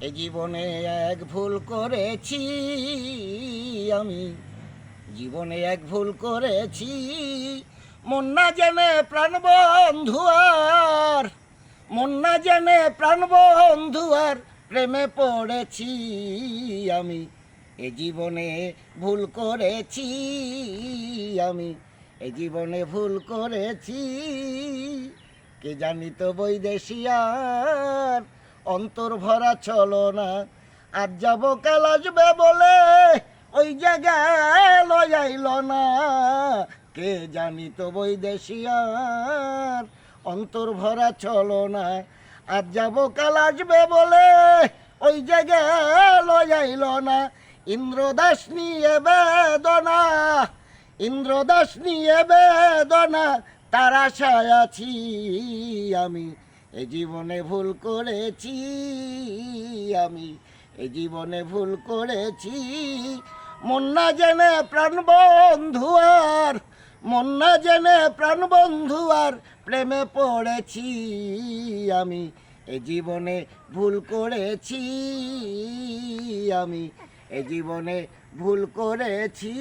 এ জীবনে এক ভুল করেছি আমি। জীবনে এক ভুল করেছি, মন না জেনে প্রাণ বন্ধু আর। মন না জেনে প্রাণ বন্ধু আর, প্রেমে পড়েছি আমি। এ জীবনে ভুল করেছি আমি। এ জীবনে ভুল করেছি, কে জানি তো বৈদেশিয়ার অন্তর ভরা চলো না। আর যাব কাল আসবে বলে ওই জায়গায় লয়াইল না। কে জানি তো বৈদেশিয়ার অন্তর ভরা চলো না। আর যাব কাল আসবে বলে ওই জায়গায় লয়াইল না। ইন্দ্রদাস নিয়ে বেদনা, ইন্দ্রদাস নিয়ে বেদনা, তার আশায় আছি আমি। এ জীবনে ভুল করেছি আমি, এ জীবনে ভুল করেছি। মন না জেনে প্রাণ বন্ধু আর, মন না জেনে প্রাণ বন্ধু আর প্রেমে পড়েছি আমি, এ জীবনে ভুল করেছি আমি, এ জীবনে ভুল করেছি।